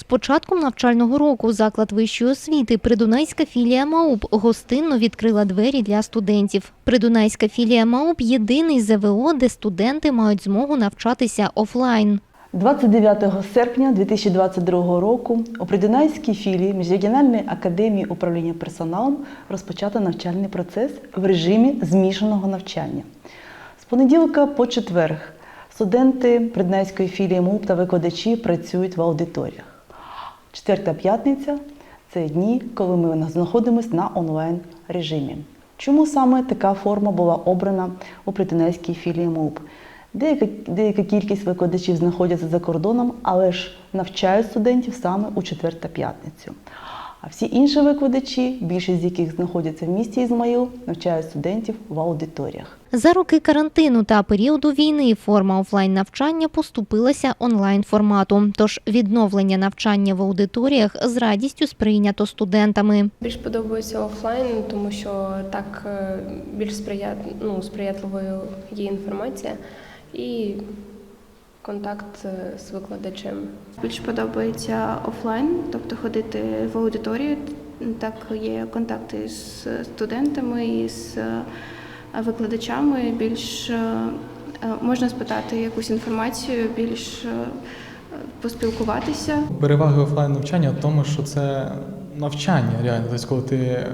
З початком навчального року заклад вищої освіти Придунайська філія МАУП гостинно відкрила двері для студентів. Придунайська філія МАУП – єдиний ЗВО, де студенти мають змогу навчатися офлайн. 29 серпня 2022 року у Придунайській філії Міжрегіональної академії управління персоналом розпочато навчальний процес в режимі змішаного навчання. З понеділка по четверг студенти Придунайської філії МУП та викладачі працюють в аудиторіях. Четвер та п'ятниця це дні, коли ми знаходимося на онлайн режимі. Чому саме така форма була обрана у Притинецькій філії МУП? Деяка, деяка кількість викладачів знаходяться за кордоном, але ж навчають студентів саме у четвер та п'ятницю. А всі інші викладачі, більшість з яких знаходяться в місті Ізмаїл, навчають студентів в аудиторіях. За роки карантину та періоду війни форма офлайн навчання поступилася онлайн формату. Тож відновлення навчання в аудиторіях з радістю сприйнято студентами. Більш подобається офлайн, тому що так е, більш сприят... ну, сприятливою є інформація і контакт е, з викладачем. Більш подобається офлайн, тобто ходити в аудиторію. Так є контакти з студентами і з е, викладачами. Більш е, можна спитати якусь інформацію, більш поспілкуватися. Переваги офлайн навчання в тому, що це навчання реально. Тобто, коли ти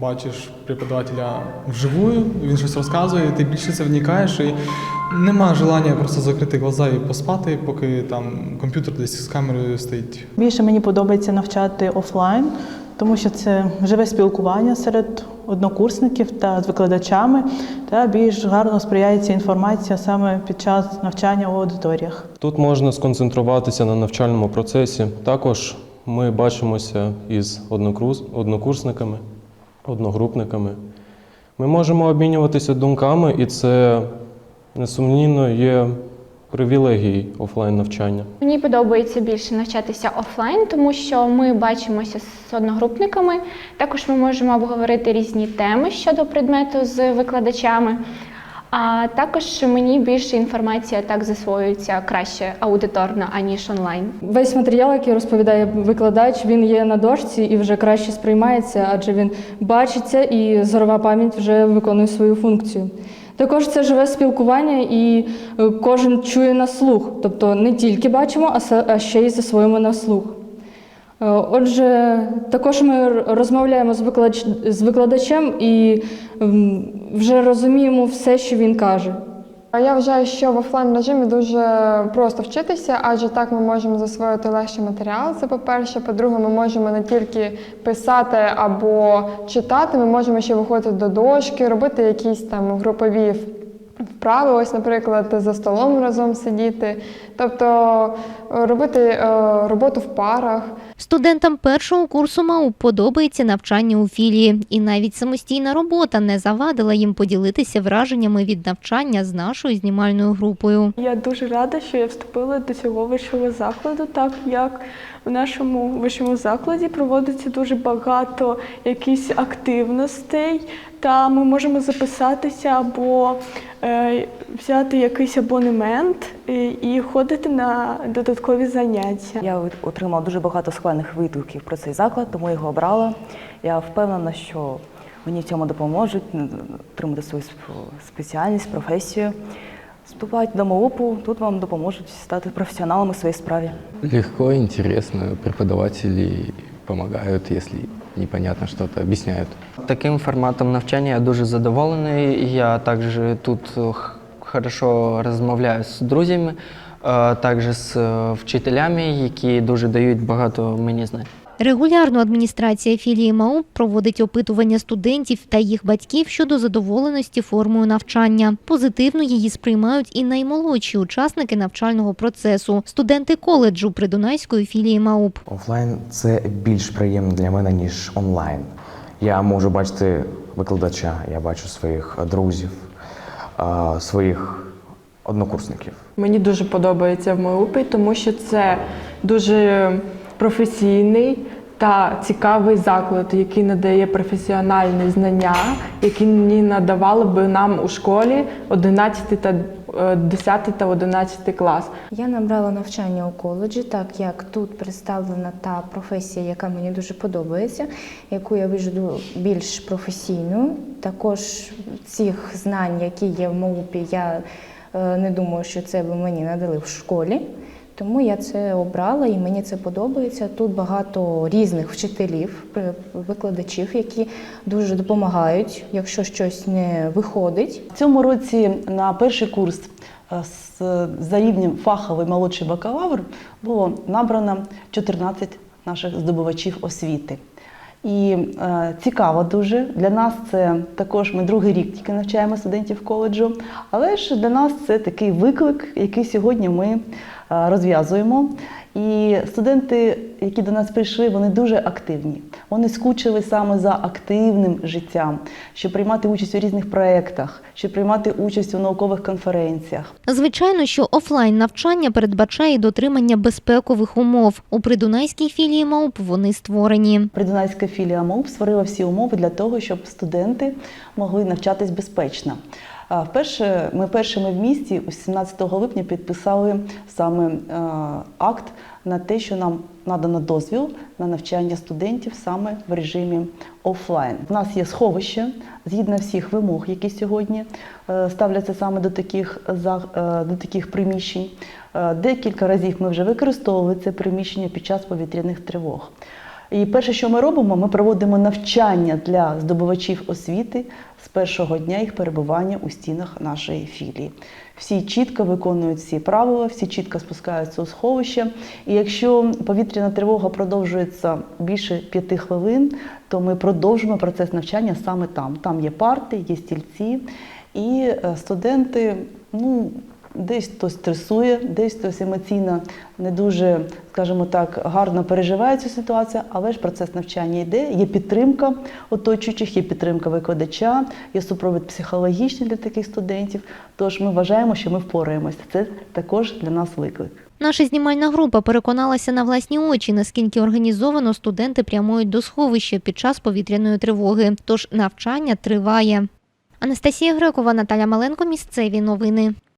бачиш преподавателя вживую, він щось розказує, ти більше це вникаєш і нема желання просто закрити глаза і поспати, поки там комп'ютер десь з камерою стоїть. Більше мені подобається навчати офлайн, тому що це живе спілкування серед однокурсників та з викладачами, та більш гарно сприяється інформація саме під час навчання у аудиторіях. Тут можна сконцентруватися на навчальному процесі. Також ми бачимося із однокурсниками, одногрупниками. Ми можемо обмінюватися думками, і це несумнівно є привілегією офлайн навчання. Мені подобається більше навчатися офлайн, тому що ми бачимося з одногрупниками. Також ми можемо обговорити різні теми щодо предмету з викладачами. А також мені більше інформація так засвоюється краще аудиторно, аніж онлайн. Весь матеріал, який розповідає викладач, він є на дошці і вже краще сприймається, адже він бачиться і зорова пам'ять вже виконує свою функцію. Також це живе спілкування і е, кожен чує на слух, тобто не тільки бачимо, а ще й засвоїмо на слух. Е, Отже, також ми розмовляємо з викладач- з викладачем і вже розуміємо все, що він каже. Я вважаю, що в офлайн режимі дуже просто вчитися, адже так ми можемо засвоїти легший матеріал. Це по-перше. По-друге, ми можемо не тільки писати або читати, ми можемо ще виходити до дошки, робити якісь там групові вправи, ось, наприклад, за столом разом сидіти, тобто е, робити е, роботу в парах. Студентам першого курсу МАУ подобається навчання у філії, і навіть самостійна робота не завадила їм поділитися враженнями від навчання з нашою знімальною групою. Я дуже рада, що я вступила до цього вищого закладу, так як в нашому вищому закладі проводиться дуже багато якихось активностей, та ми можемо записатися або е, взяти якийсь абонемент і, і ходити на додаткові заняття. Я отримала дуже багато схвальних відгуків про цей заклад, тому його обрала. Я впевнена, що мені в цьому допоможуть отримати свою спеціальність, професію. Вступайте до МОУПу, тут вам допоможуть стати професіоналом у своїй справі. Легко, интересно. Преподаватели помогают, если непонятно что-то, объясняют. Таким форматом навчання я дуже задоволений. Я також тут е, хорошо розмовляю з друзями, е, також з е, вчителями, які дуже дають багато мені знань. Регулярно адміністрація філії МАУ проводить опитування студентів та їх батьків щодо задоволеності формою навчання. Позитивно її сприймають і наймолодші учасники навчального процесу, студенти коледжу Придунайської філії МАУП. Офлайн це більш приємно для мене, ніж онлайн. Я можу бачити викладача, я бачу своїх друзів, своїх однокурсників. Мені дуже подобається в МОУПі, тому що це дуже професійний та цікавий заклад, який надає професіональні знання, які не надавали би нам у школі 11 та е, 10 та 11 клас. Я набрала навчання у коледжі, так як тут представлена та професія, яка мені дуже подобається, яку я вижу більш професійною. Також цих знань, які є в МОУПі, я е, не думаю, що це би мені надали в школі. Тому я це обрала і мені це подобається. Тут багато різних вчителів, викладачів, які дуже допомагають, якщо щось не виходить. В цьому році на перший курс е, з- за рівнем фаховий молодший бакалавр було набрано 14 наших здобувачів освіти. І е, цікаво дуже. Для нас це також ми другий рік тільки навчаємо студентів коледжу, але ж для нас це такий виклик, який сьогодні ми розв'язуємо. І студенти, які до нас прийшли, вони дуже активні. Вони скучили саме за активним життям, щоб приймати участь у різних проєктах, щоб приймати участь у наукових конференціях. Звичайно, що офлайн навчання передбачає дотримання безпекових умов. У придунайській філії МАУП вони створені. Придунайська філія МОУП створила всі умови для того, щоб студенти могли навчатись безпечно. Вперше ми першими в місті 17 липня підписали саме акт на те, що нам надано дозвіл на навчання студентів саме в режимі офлайн. У нас є сховище згідно всіх вимог, які сьогодні е, ставляться саме до таких, е, до таких приміщень. Е, Декілька разів ми вже використовували це приміщення під час повітряних тривог. І перше, що ми робимо, ми проводимо навчання для здобувачів освіти з першого дня їх перебування у стінах нашої філії. Всі чітко виконують всі правила, всі чітко спускаються у сховище. І якщо повітряна тривога продовжується більше п'яти хвилин, то ми продовжуємо процес навчання саме там. Там є парти, є стільці, і е, студенти, ну. Десь хтось стресує, десь хтось емоційно не дуже, скажімо так, гарно переживає цю ситуацію, але ж процес навчання йде, є підтримка оточуючих, є підтримка викладача, є супровід психологічний для таких студентів. Тож ми вважаємо, що ми впораємося. Це також для нас виклик. Наша знімальна група переконалася на власні очі, наскільки організовано студенти прямують до сховища під час повітряної тривоги. Тож навчання триває. Анастасія Грекова, Наталя Маленко. Місцеві новини.